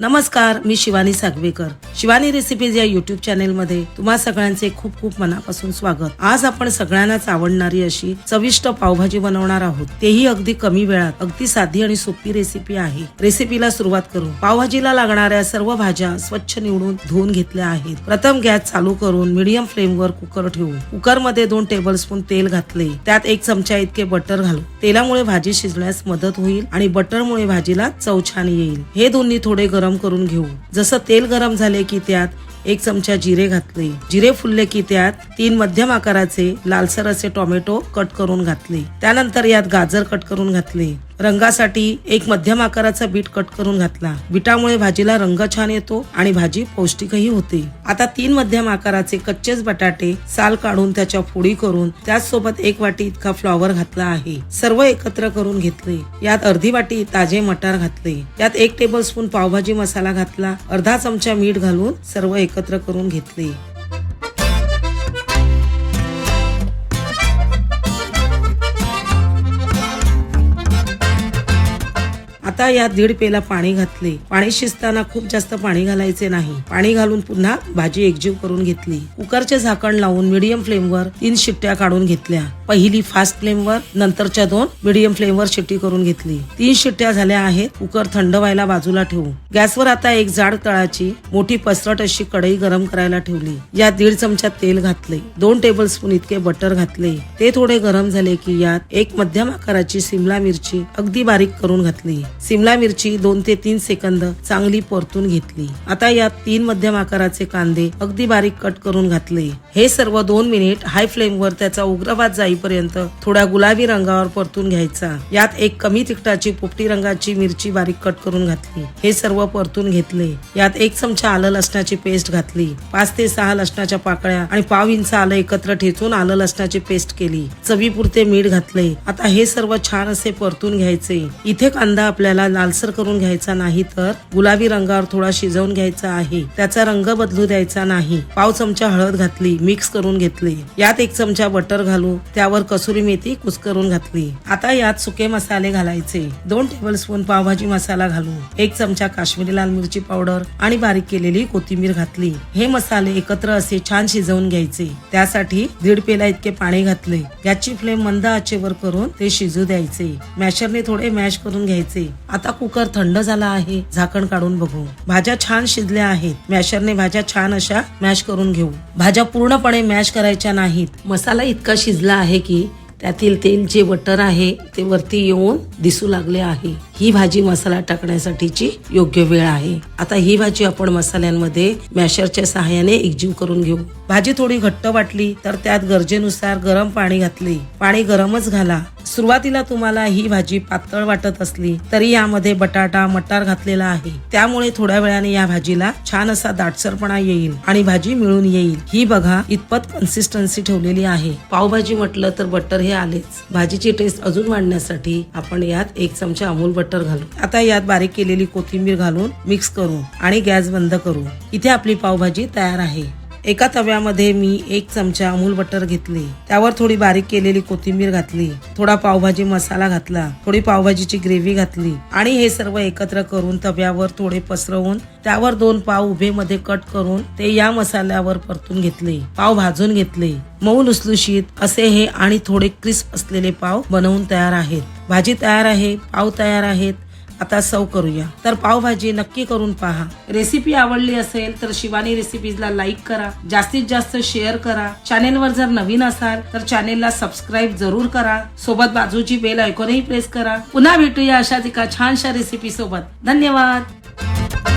नमस्कार मी शिवानी सागवेकर. शिवानी रेसिपीज या युट्यूब चॅनेलमध्ये तुम्हा सगळ्यांचे खूप खूप मनापासून स्वागत. आज आपण सगळ्यांनाच आवडणारी अशी चविष्ट पावभाजी बनवणार आहोत. तेही अगदी कमी वेळात अगदी साधी आणि सोपी रेसिपी आहे. रेसिपीला सुरुवात करू. पावभाजीला लागणाऱ्या सर्व भाज्या स्वच्छ निवडून धुवून घेतल्या आहेत. प्रथम गॅस चालू करून मीडियम फ्लेमवर कुकर ठेवू. कुकरमध्ये दोन टेबलस्पून तेल घातले. त्यात एक चमचा इतके बटर घालू. तेलामुळे भाजी शिजण्यास मदत होईल आणि बटरमुळे भाजीला चव छान येईल. हे दोन्ही थोडे गरम करून घेऊ. जसं तेल गरम झाले की त्यात एक चमचा जिरे घातले. जिरे फुलले की त्यात तीन मध्यम आकाराचे लालसर असे टोमॅटो कट करून घातले. त्यानंतर यात गाजर कट करून घातले. रंगासाठी एक मध्यम आकाराचा बीट कट करून घातला. बीटामुळे भाजीला रंग छान येतो आणि भाजी पौष्टिकही होते. आता तीन मध्यम आकाराचे कच्चेच बटाटे साल काढून त्याच्या फोडी करून त्याचसोबत एक वाटी इतका फ्लॉवर घातला आहे. सर्व एकत्र करून घेतले. यात अर्धी वाटी ताजे मटार घातले. यात एक टेबल स्पून पावभाजी मसाला घातला. अर्धा चमचा मीठ घालून सर्व एकत्र करून घेतले. आता यात दीड पेला पाणी घातले. पाणी शिजताना खूप जास्त पाणी घालायचे नाही. पाणी घालून पुन्हा भाजी एकजीव करून घेतली. कुकरचे झाकण लावून मिडियम फ्लेमवर तीन शिट्ट्या काढून घेतल्या. पहिली फास्ट फ्लेमवर नंतरच्या दोन मिडियम फ्लेमवर शिट्टी करून घेतली. तीन शिट्ट्या झाल्या आहेत कुकर थंड व्हायला बाजूला ठेवू गॅसवर आता एक जाड तळाची मोठी पसरट अशी कढई गरम करायला ठेवली. यात दीड चमचा तेल घातले. दोन टेबल स्पून इतके बटर घातले. ते थोडे गरम झाले की यात एक मध्यम आकाराची सिमला मिरची अगदी बारीक करून घातली. सिमला मिरची दोन ते तीन सेकंद चांगली परतून घेतली. आता यात तीन मध्यम आकाराचे कांदे अगदी बारीक कट करून घातले. हे सर्व दोन मिनिट हाय फ्लेमवर त्याचा उग्रवाद जाईपर्यंत थोड्या गुलाबी रंगावर परतून घ्यायचा. यात एक कमी तिखटाची पोपटी रंगाची मिरची बारीक कट करून घातली. हे सर्व परतून घेतले. यात एक चमचा आलं लसणाची पेस्ट घातली. पाच ते सहा लसणाच्या पाकळ्या आणि पाव इंच आलं एकत्र ठेचून आलं लसणाची पेस्ट केली. चवीपुरते मीठ घातले. आता हे सर्व छान असे परतून घ्यायचे. इथे कांदा आपल्याला त्याला लालसर करून घ्यायचा नाही तर गुलाबी रंगावर थोडा शिजवून घ्यायचा आहे. त्याचा रंग बदलू द्यायचा नाही. पाव चमचा हळद घातली मिक्स करून घेतले. यात एक चमचा बटर घालू त्यावर कसुरी मेथी कुस्करून घातली. आता यात सुके मसाले घालायचे. दोन टेबल स्पून पावभाजी मसाला घालू एक चमचा काश्मीरी लाल मिरची पावडर आणि बारीक केलेली कोथिंबीर घातली. हे मसाले एकत्र असे छान शिजवून घ्यायचे. त्यासाठी दीड पेला इतके पाणी घातले. गॅसची फ्लेम मंद आचेवर करून ते शिजू द्यायचे. मॅशरने थोडे मॅश करून घ्यायचे. आता कुकर थंड झाला आहे. झाकण काढून बघू. भाज्या छान शिजल्या आहेत. मॅशरने भाज्या छान अशा मॅश करून घेऊ. भाज्या पूर्णपणे मॅश करायच्या नाहीत. मसाला इतका शिजला आहे की त्यातील तेल जे बटर आहे ते वरती येऊन दिसू लागले आहे. ही भाजी मसाला टाकण्यासाठीची योग्य वेळ आहे. आता ही भाजी आपण मसाल्यांमध्ये मॅशरच्या सहाय्याने एकजीव करून घेऊ. भाजी थोडी घट्ट वाटली तर त्यात गरजेनुसार गरम पाणी घातले. पाणी गरमच घाला. सुरुवातीला तुम्हाला ही भाजी पातळ वाटत असली तरी यामध्ये बटाटा मटार घातलेला आहे. त्यामुळे थोड्या वेळाने या भाजीला छान असा दाटसरपणा येईल आणि भाजी मिळून येईल. ही बघा इतपत कन्सिस्टन्सी ठेवलेली आहे. पावभाजी म्हटलं तर बटर हे आलेच. भाजीची टेस्ट अजून वाढण्यासाठी आपण यात एक चमचा अमूल बटर घालू. आता यात बारीक केलेली कोथिंबीर घालून मिक्स करू आणि गॅस बंद करू. इथे आपली पावभाजी तयार आहे. एका तव्यामध्ये मी एक चमचा अमूल बटर घेतले. त्यावर थोडी बारीक केलेली कोथिंबीर घातली. थोडा पावभाजी मसाला घातला. थोडी पावभाजीची ग्रेव्ही घातली. आणि हे सर्व एकत्र करून तव्यावर थोडे पसरवून त्यावर दोन पाव उभे मध्ये कट करून ते या मसाल्यावर परतून घेतले. पाव भाजून घेतले. मऊ लुसलुशीत असे हे आणि थोडे क्रिस्प असलेले पाव बनवून तयार आहेत. भाजी तयार आहे पाव तयार आहेत. आता सर्व करूया. तर पावभाजी नक्की करून पहा. रेसिपी आवडली असेल तर शिवानी रेसिपीजला लाईक करा. जास्तीत जास्त शेअर करा. चॅनेलवर जर नवीन असाल तर चॅनेलला सबस्क्राईब जरूर करा. सोबत बाजूची बेल ऐकूनही प्रेस करा. पुन्हा भेटूया अशाच एका छानशा रेसिपी सोबत. धन्यवाद.